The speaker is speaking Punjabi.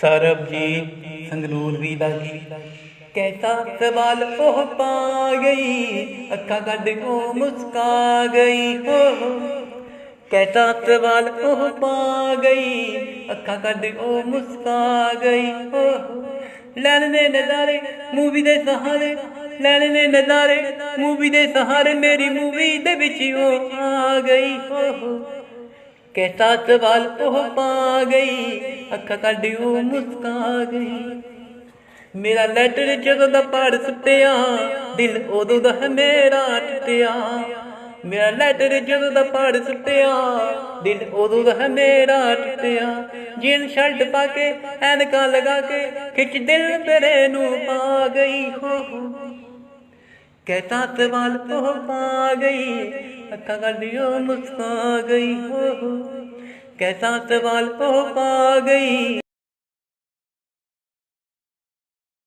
ਸਰਬਜੀਤ ਸੰਗਨੂਰ ਵੀ ਲਾਗੀ ਕੈਸਾ ਸਵਾਲ ਉਹ ਪਾ ਗਈ, ਅੱਖਾਂ ਕੱਢ ਉਹ ਮੁਸਕਾ ਗਈ। ਹੋ ਕੈਸਾ ਸਵਾਲ ਉਹ ਪਾ ਗਈ, ਅੱਖਾਂ ਕੱਢ ਉਹ ਮੁਸਕਾ ਗਈ। ਹੋ ਲੈਣ ਨੇ ਨਜ਼ਾਰੇ ਮੂਵੀ ਦੇ ਸਹਾਰੇ, ਲੈਣ ਨੇ ਨਜ਼ਾਰੇ ਮੂਵੀ ਦੇ ਸਹਾਰੇ ਮੇਰੀ ਮੂਵੀ ਦੇ ਵਿੱਚ ਉਹ ਆ ਗਈ। ਹੋ ਕੈਸਾ ਸਵਾਲ ਉਹ ਪਾ ਗਈ, ਅੱਖਾਂ ਕੱਢ ਉਹ ਮੁਸਕਾ ਮੇਰਾ ਲੈਟਰ ਜਦੋਂ ਦਾ ਪੜ ਸੁੱਟਿਆ ਦਿਲ ਉਦੋਂ ਦਾ ਹੈ ਮੇਰਾ ਟੁੱਟਿਆ। ਮੇਰਾ ਲੈਟਰ ਜਦੋਂ ਦਾ ਪੜ ਸੁੱਟਿਆ ਦਿਲ ਉਦੋਂ ਦਾ ਹੈ ਮੇਰਾ ਟੁੱਟਿਆ। ਜੀਨ ਸ਼ਰਟ ਪਾ ਕੇ, ਐਨਕਾਂ ਲਗਾ ਕੇ, ਖਿੱਚ ਦਿਲ ਮੇਰੇ ਨੂੰ ਪਾ ਗਈ। ਹੋ ਹੋ। ਕਹਿਤਾ ਸਵਾਲ ਉਹ ਪਾ ਗਈ ਅੱਖਾਂ ਕਰਦੀ ਕੱਢਿਓ ਮੁਸਕਾ ਗਈ। ਹੋ ਕੈਸਾ ਕਹਿਤਾ ਸਵਾਲ ਉਹ ਪਾ ਗਈ।